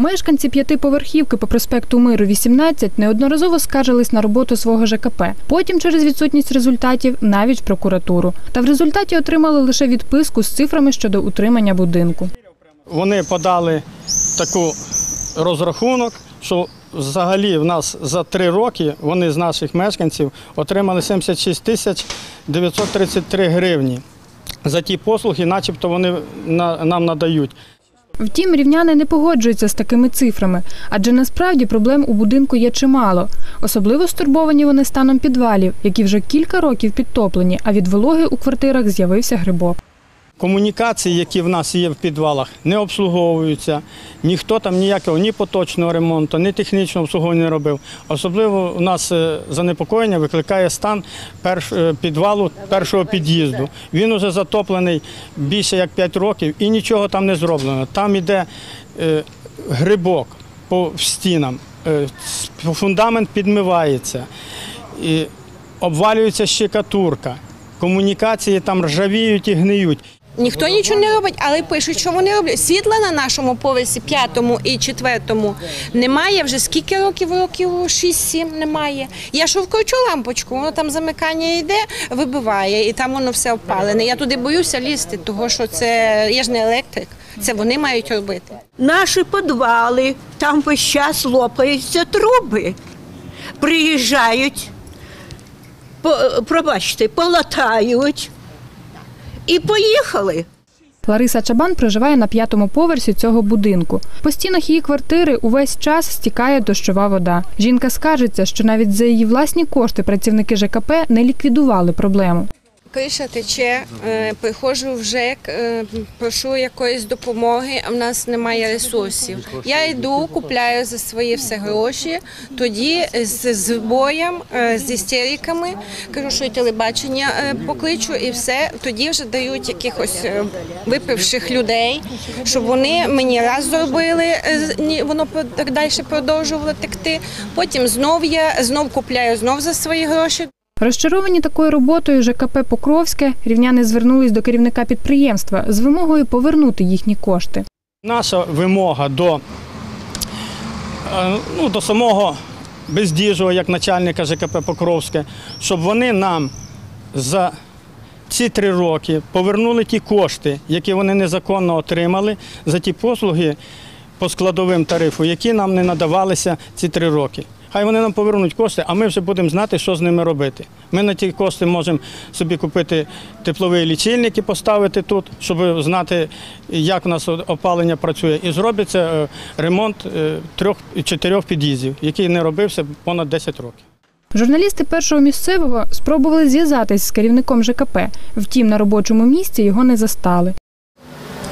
Мешканці п'ятиповерхівки по проспекту Миру 18 неодноразово скаржились на роботу свого ЖКП. Потім через відсутність результатів навіть в прокуратуру. Та в результаті отримали лише відписку з цифрами щодо утримання будинку. Вони подали таку розрахунок, що взагалі в нас за три роки вони з наших мешканців отримали 76 тисяч 933 гривні за ті послуги, начебто вони нам надають. Втім, рівняни не погоджуються з такими цифрами, адже насправді проблем у будинку є чимало. Особливо стурбовані вони станом підвалів, які вже кілька років підтоплені, а від вологи у квартирах з'явився грибок. Комунікації, які в нас є в підвалах, не обслуговуються. Ніхто там ніякого ні поточного ремонту, ні технічного обслуговування не робив. Особливо у нас е, занепокоєння викликає стан е, підвалу першого під'їзду. Він уже затоплений більше як 5 років і нічого там не зроблено. Там іде е, грибок по стінам, фундамент підмивається, обвалюється щекатурка. Комунікації там ржавіють і гниють. Ніхто нічого не робить, але пишуть, що вони роблять. Світла на нашому поверсі п'ятому і четвертому немає. Вже скільки років? Років 6-7 немає. Я що вкручу лампочку, воно там замикання йде, вибиває, і там воно все опалене. Я туди боюся лізти, того що це я ж не електрик. Це вони мають робити. Наші підвали, там весь час лопаються труби. Приїжджають, по- пробачте, полатають і поїхали. Лариса Чабан проживає на п'ятому поверсі цього будинку. По стінах її квартири увесь час стікає дощова вода. Жінка скажеться, що навіть за її власні кошти працівники ЖКП не ліквідували проблему. Криша тече, е, приходжу в ЖЕК, е, прошу якоїсь допомоги, а в нас немає ресурсів. Я йду, купляю за свої все гроші, тоді з збоєм, е, з істериками, кажу, що телебачення покличу, і все. Тоді вже дають якихось випивших людей, щоб вони мені раз зробили, воно так далі продовжувало текти. Потім знов я знов купляю знов за свої гроші. Розчаровані такою роботою ЖКП Покровське рівняни звернулись до керівника підприємства з вимогою повернути їхні кошти. Наша вимога до, е, ну, до самого бездіжого, як начальника ЖКП Покровське, щоб вони нам за ці три роки повернули ті кошти, які вони незаконно отримали за ті послуги по складовим тарифу, які нам не надавалися ці три роки. Хай вони нам повернуть кошти, а ми вже будемо знати, що з ними робити. Ми на ті кошти можемо собі купити теплові лічильники, поставити тут, щоб знати, як у нас опалення працює. І зробиться е, ремонт е, трьох-чотирьох під'їздів, який не робився понад 10 років. Журналісти першого місцевого спробували зв'язатись з керівником ЖКП. Втім, на робочому місці його не застали.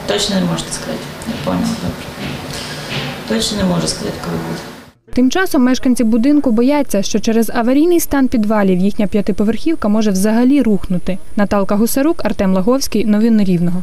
Точно не можете сказати. Не поняла, добре. Точно не можу сказати, коли буде. Тим часом мешканці будинку бояться, що через аварійний стан підвалів їхня п'ятиповерхівка може взагалі рухнути. Наталка Гусарук, Артем Лаговський. Новини Рівного.